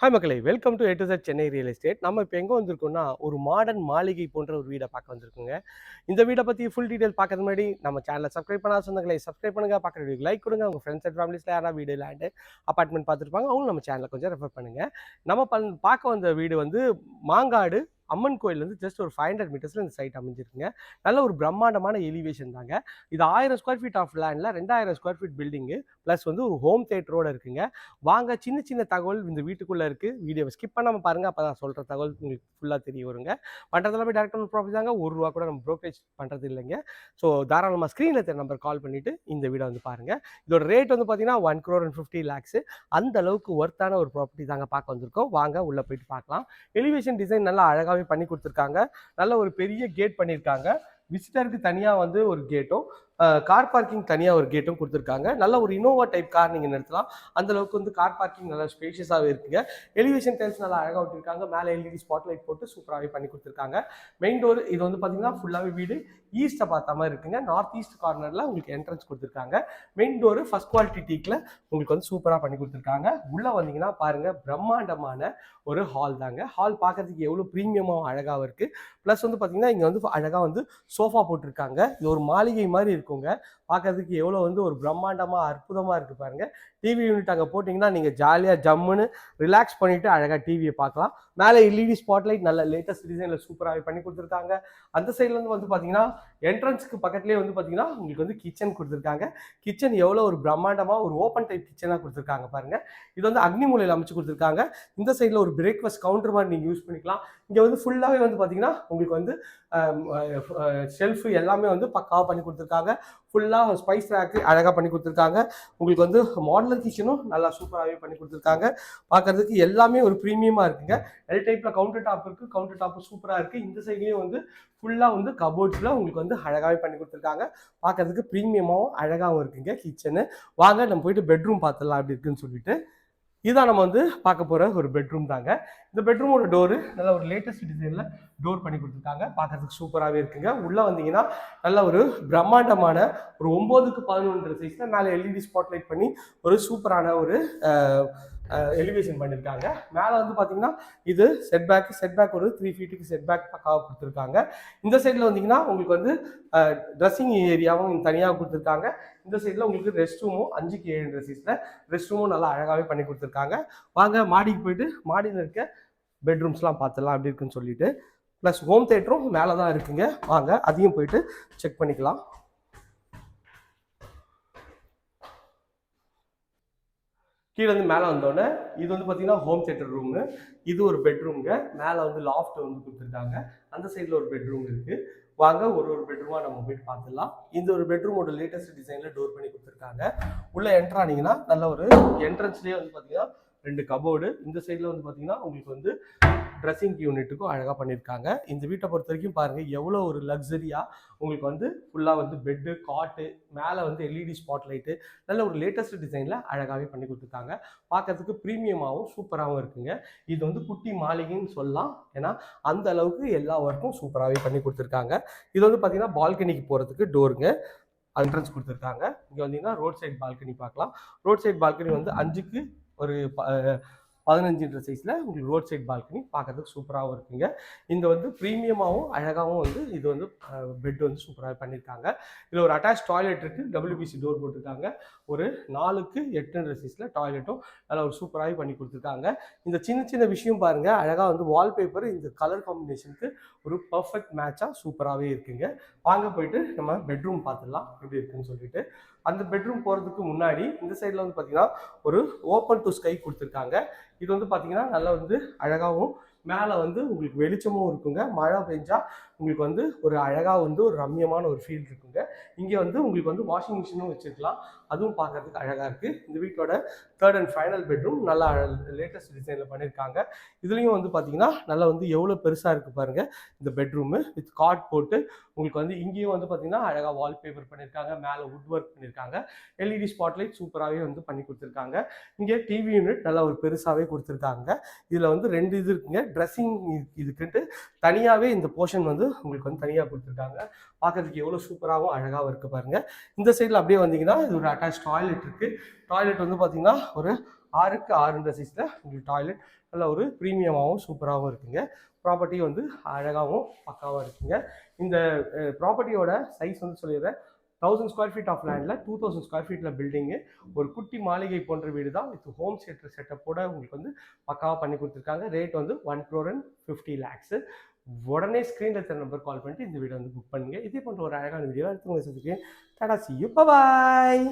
Hi மக்களை welcome to எட்டு செட் சென்னை ரியல் எஸ்டேட் நம்ம இப்போ எங்கே வந்திருக்கோம்னா ஒரு மாடர்ன் மாளிகை போன்ற ஒரு வீடை பார்க்க வந்திருக்கோங்க. இந்த வீடை பற்றி ஃபுல் டீடைல் பார்க்கறது முன்னாடி நம்ம சேனலை சப்ஸ்கிரைப் பண்ணாத சொந்தங்களை சப்ஸ்கிரைப் பண்ணுங்க பார்க்குற வீடியோ லைக் கொடுங்க. உங்கள் ஃப்ரெண்ட்ஸ் அண்ட் ஃபேமிலிஸில் யாராவது வீடு லேண்டு அப்பார்ட்மெண்ட் பார்த்துருப்பாங்க அவங்க நம்ம சேனலை கொஞ்சம் ரெஃபர் பண்ணுங்க. நம்ம பண் பார்க்க வந்த வீடு வந்து மாங்காடு அம்மன் கோயிலேருந்து ஜஸ்ட் ஒரு ஃபைவ் ஹண்ட்ரட் மீட்டர்ஸில் இந்த சைட் அமைஞ்சிருக்குங்க. நல்ல ஒரு பிரம்மாண்டமான எலிவேஷன் தாங்க. இது ஆயிரம் ஸ்கொயர் ஃபீட் ஆஃப் லேண்டில் ரெண்டாயிரம் ஸ்கொயர் ஃபீட் பில்டிங்கு ப்ளஸ் வந்து ஒரு ஹோம் தேட்டரோடு இருக்குங்க. வாங்க சின்ன சின்ன தகவல் இந்த வீட்டுக்குள்ளே இருக்குது வீடியோவை ஸ்கிப் பண்ணாமல் பாருங்கள் அப்போ தான் சொல்கிற தகவல் உங்களுக்கு ஃபுல்லாக தெரிய வருங்க. பண்ணுறதுல போய் டேரக்ட் ப்ராஃபிட் தாங்க. ஒரு ரூபா கூட நம்ம ப்ரோக்கரேஜ் பண்ணுறது இல்லைங்க. ஸோ தாராளமாக ஸ்க்ரீனில் தெரிய நம்பர் கால் பண்ணிவிட்டு இந்த வீடை வந்து பாருங்கள் இதோட ரேட் வந்து பார்த்தீங்கன்னா one crore and fifty lakhs அந்த அளவுக்கு ஒர்த்தான ஒரு ப்ராப்பர்ட்டி தாங்க பார்க்க வந்திருக்கோம். வாங்க உள்ளே போயிட்டு பார்க்கலாம். எலிவேஷன் டிசைன் நல்லா அழகாக அழகாகவே பண்ணி கொடுத்துருக்காங்க. நல்ல ஒரு பெரிய கேட் பண்ணியிருக்காங்க விசிட்டருக்கு தனியாக வந்து ஒரு கேட்டும் கார் பார்க்கிங் தனியாக ஒரு கேட்டும் கொடுத்துருக்காங்க. நல்ல ஒரு இனோவா டைப் கார் நீங்கள் நிறுத்தலாம். அந்த அளவுக்கு வந்து கார் பார்க்கிங் நல்லா ஸ்பேஷியஸாகவே இருக்குங்க. எலிவேஷன் டைல்ஸ் நல்லா அழகாக விட்டுருக்காங்க மேலே எல்இடி ஸ்பாட் லைட் போட்டு சூப்பராகவே பண்ணி கொடுத்துருக்காங்க. மெயின் டோர் இது வந்து பார்த்தீங்கன்னா ஃபுல்லாகவே வீடு. ஈஸ்ட்டை பார்த்த மாதிரி இருக்குங்க. நார்த் ஈஸ்ட் கார்னரில் உங்களுக்கு என்ட்ரன்ஸ் கொடுத்துருக்காங்க. மெயின் டோரு ஃபஸ்ட் குவாலிட்டி டீக்கில் உங்களுக்கு வந்து சூப்பராக பண்ணி கொடுத்துருக்காங்க. உள்ளே வந்தீங்கன்னா பாருங்கள் பிரம்மாண்டமான ஒரு ஹால் தாங்க. ஹால் பார்க்கறதுக்கு எவ்வளோ ப்ரீமியமாகவும் அழகாகவும் இருக்குது ப்ளஸ் வந்து பார்த்தீங்கன்னா இங்கே வந்து அழகாக வந்து சோஃபா போட்டிருக்காங்க. இது ஒரு மாளிகை மாதிரி இருக்குங்க பார்க்கறதுக்கு எவ்வளோ வந்து ஒரு பிரம்மாண்டமாக அற்புதமாக இருக்குது பாருங்கள் டிவி யூனிட் அங்கே போட்டிங்கன்னா நீங்கள் ஜாலியாக ஜம்முன்னு ரிலாக்ஸ் பண்ணிவிட்டு அழகாக டிவியை பார்க்கலாம் மேலே எல்இடி ஸ்பாட்லைட் நல்ல லேட்டஸ்ட் டிசைனில் சூப்பராகவே பண்ணி கொடுத்துருக்காங்க. அந்த சைட்லேருந்து வந்து பார்த்தீங்கன்னா என்ட்ரன்ஸ்க்கு பக்கத்துலேயே வந்து பார்த்தீங்கன்னா உங்களுக்கு வந்து கிச்சன் கொடுத்துருக்காங்க. கிச்சன் எவ்வளோ ஒரு பிரம்மாண்டமாக ஒரு ஓப்பன் டைப் கிச்சனாக கொடுத்துருக்காங்க பாருங்கள் இது வந்து அக்னி மூலையில் அமைச்சு கொடுத்துருக்காங்க. இந்த சைடில் ஒரு பிரேக்ஃபாஸ்ட் கவுண்டர் மாதிரி நீங்கள் யூஸ் பண்ணிக்கலாம். இங்கே வந்து ஃபுல்லாகவே வந்து பார்த்தீங்கன்னா உங்களுக்கு வந்து ஷெல்ஃபு எல்லாமே வந்து பக்காவாக பண்ணி கொடுத்துருக்காங்க. ஃபுல்லாக ஸ்பைஸ் ரேக்கு அழகாக பண்ணி கொடுத்துருக்காங்க. உங்களுக்கு வந்து மாடலர் கிச்சனும் நல்லா சூப்பராகவே பண்ணி கொடுத்துருக்காங்க. பார்க்கறதுக்கு எல்லாமே ஒரு ப்ரீமியமாக இருக்குங்க. எல் டைப்பில் கவுண்டர் டாப் இருக்குது கவுண்டர் டாப்பு சூப்பராக இருக்குது இந்த சைட்லேயும் வந்து ஃபுல்லாக வந்து கபோர்ட்ஸில் உங்களுக்கு வந்து அழகாகவே பண்ணி கொடுத்துருக்காங்க. பார்க்கறதுக்கு ப்ரீமியமாகவும் அழகாகவும் இருக்குங்க கிச்சனு வாங்க நம்ம போயிட்டு பெட்ரூம் பார்த்துடலாம் அப்படி இருக்குன்னு சொல்லிட்டு. இதான் நம்ம வந்து பார்க்க போகிற ஒரு பெட்ரூம் தாங்க. இந்த பெட்ரூமோட டோரு நல்ல ஒரு லேட்டஸ்ட் டிசைனில் டோர் பண்ணி கொடுத்துருக்காங்க. பார்க்கறதுக்கு சூப்பராகவே இருக்குங்க. உள்ளே வந்தீங்கன்னா நல்ல ஒரு பிரம்மாண்டமான ஒரு ஒம்போதுக்கு பதினொன்று சைஸில் மேலே எல்இடி ஸ்பாட்லைட் பண்ணி ஒரு சூப்பரான ஒரு எலிவேஷன் பண்ணியிருக்காங்க மேலே வந்து பார்த்தீங்கன்னா இது செட் பேக் செட் பேக் ஒரு த்ரீ ஃபீட்டுக்கு செட் பேக் பக்காவாக கொடுத்துருக்காங்க. இந்த சைடில் வந்தீங்கன்னா உங்களுக்கு வந்து ட்ரெஸ்ஸிங் ஏரியாவும் தனியாக கொடுத்துருக்காங்க. இந்த சைடில் உங்களுக்கு ரெஸ்ட் ரூமும் அஞ்சுக்கு ஏழு சைஸில் ரெஸ்ட் ரூமும் நல்லா அழகாகவே பண்ணி கொடுத்துருக்காங்க. வாங்க மாடிக்கு போயிட்டு மாடியில் இருக்க பெட்ரூம்ஸ்லாம் பார்த்துடலாம் அப்படி இருக்குன்னு சொல்லிட்டு. ப்ளஸ் ஹோம் தேட்டரும் மேலே தான் இருக்குங்க. வாங்க அதையும் போயிட்டு செக் பண்ணிக்கலாம். கீழே வந்து மேலே வந்தோடனே இது வந்து பார்த்தீங்கன்னா ஹோம் தேட்டர் ரூமு இது ஒரு பெட்ரூம்ங்க மேலே வந்து லாஃப்ட் வந்து கொடுத்துருக்காங்க. அந்த சைடில் ஒரு பெட்ரூம் இருக்குது வாங்க ஒரு ஒரு பெட்ரூமாக நம்ம போயிட்டு பார்த்துடலாம் இந்த ஒரு பெட்ரூமோட லேட்டஸ்ட் டிசைனில் டோர் பண்ணி கொடுத்துருக்காங்க. உள்ளே என்ட்ரானீங்கன்னா நல்ல ஒரு என்ட்ரன்ஸ்லேயே வந்து பார்த்தீங்கன்னா ரெண்டு கபோர்டு இந்த சைடில் வந்து பார்த்தீங்கன்னா உங்களுக்கு வந்து ட்ரெஸ்ஸிங் யூனிட்டுக்கும் அழகாக பண்ணியிருக்காங்க இந்த வீட்டை பொறுத்த வரைக்கும் பாருங்கள் எவ்வளோ ஒரு லக்ஸரியாக உங்களுக்கு வந்து ஃபுல்லாக வந்து பெட்டு காட்டு மேலே வந்து எல்இடி ஸ்பாட் லைட்டு நல்ல ஒரு லேட்டஸ்ட் டிசைனில் அழகாகவே பண்ணி கொடுத்துருக்காங்க. பார்க்கறதுக்கு ப்ரீமியமாகவும் சூப்பராகவும் இருக்குங்க. இது வந்து குட்டி மாளிகைன்னு சொல்லலாம். ஏன்னா அந்த அளவுக்கு எல்லா ஒர்க்கும் சூப்பராகவே பண்ணி கொடுத்துருக்காங்க. இது வந்து பார்த்தீங்கன்னா பால்கனிக்கு போகிறதுக்கு டோருங்க என்ட்ரன்ஸ் கொடுத்துருக்காங்க. இங்கே வந்தீங்கன்னா ரோட் சைட் பால்கனி பார்க்கலாம். ரோட் சைட் பால்கனி வந்து அஞ்சுக்கு ஒரு பதினஞ்சுன்ற சைஸில் உங்களுக்கு ரோட் சைட் பால்கனி பார்க்கறதுக்கு சூப்பராகவும் இருக்குங்க. இந்த வந்து ப்ரீமியமாகவும் அழகாகவும் வந்து இது வந்து பெட் வந்து சூப்பராக பண்ணியிருக்காங்க இதில் ஒரு அட்டாச் டாய்லெட் இருக்குது டபிள்யூபிசி டோர் போட்டிருக்காங்க. ஒரு நாலுக்கு எட்டுன்ற சைஸில் டாய்லெட்டும் நல்லா ஒரு சூப்பராகவே பண்ணி கொடுத்துருக்காங்க. இந்த சின்ன சின்ன விஷயம் பாருங்கள் அழகாக வந்து வால்பேப்பர் இந்த கலர் காம்பினேஷனுக்கு ஒரு பர்ஃபெக்ட் மேட்சாக சூப்பராகவே இருக்குங்க. வாங்க போயிட்டு நம்ம பெட்ரூம் பார்த்துடலாம் எப்படி இருக்குன்னு சொல்லிட்டு. அந்த பெட்ரூம் போகிறதுக்கு முன்னாடி இந்த சைடில் வந்து பார்த்தீங்கன்னா ஒரு ஓப்பன் டு ஸ்கை கொடுத்துருக்காங்க. இது வந்து பார்த்தீங்கன்னா நல்லா வந்து அழகாகவும் மேலே வந்து உங்களுக்கு வெளிச்சமும் இருக்குங்க. மழை பெஞ்சா உங்களுக்கு வந்து ஒரு அழகாக வந்து ஒரு ரம்யமான ஒரு ஃபீல் இருக்குங்க. இங்கே வந்து உங்களுக்கு வந்து வாஷிங் மிஷினும் வச்சுருக்கலாம். அதுவும் பார்க்கறதுக்கு அழகாக இருக்குது இந்த வீட்டோட தேர்ட் அண்ட் ஃபைனல் பெட்ரூம் நல்லா லேட்டஸ்ட் டிசைனில் பண்ணியிருக்காங்க இதுலேயும் வந்து பார்த்தீங்கன்னா நல்லா வந்து எவ்வளோ பெருசாக இருக்குது பாருங்கள் இந்த பெட்ரூமு வித் காட் போட்டு உங்களுக்கு வந்து இங்கேயும் வந்து பார்த்தீங்கன்னா அழகாக வால்பேப்பர் பண்ணியிருக்காங்க மேலே வுட் ஒர்க் பண்ணியிருக்காங்க எல்இடி ஸ்பாட்லைட் சூப்பராகவே வந்து பண்ணி கொடுத்துருக்காங்க. இங்கே டிவி யூனிட் நல்லா ஒரு பெருசாகவே கொடுத்துருக்காங்க. இதில் வந்து ரெண்டு இது இருக்குங்க. ட்ரெஸ்ஸிங் இதுக்குன்ட்டு தனியாகவே இந்த போர்ஷன் வந்து உங்களுக்கு வந்து தனியாக கொடுத்துருக்காங்க. பார்க்கறதுக்கு எவ்வளோ சூப்பராகவும் அழகாகவும் இருக்குது பாருங்கள் இந்த சைடில் அப்படியே வந்தீங்கன்னா இது ஒரு அட்டாச் டாய்லெட் இருக்குது டாய்லெட் வந்து பார்த்தீங்கன்னா ஒரு ஆறுக்கு ஆறுன்ற சைஸில் உங்களுக்கு டாய்லெட் நல்ல ஒரு ப்ரீமியமாகவும் சூப்பராகவும் இருக்குங்க. ப்ராப்பர்ட்டி வந்து அழகாகவும் பக்காவாக இருக்குங்க. இந்த ப்ராப்பர்ட்டியோட சைஸ் வந்து சொல்லிடுறேன். தௌசண்ட் ஸ்கொயர் ஃபீட் ஆஃப் லேண்டில் டூ தௌசண்ட் ஸ்கொயர் ஃபீட்டில் பில்டிங்கு ஒரு குட்டி மாளிகை போன்ற வீடு தான் வித் ஹோம் தியேட்டர் செட்டப்போட உங்களுக்கு வந்து பக்காவாக பண்ணி கொடுத்துருக்காங்க. ரேட் வந்து one crore and fifty lakhs உடனே ஸ்க்ரீனில் தர நம்பர் கால் பண்ணிட்டு இந்த வீடியோ வந்து புக் பண்ணுங்க. இதே போன்ற ஒரு அழகான வீடியோ எடுத்து உங்களுக்கு சந்திக்கிறேன். Tata C you bye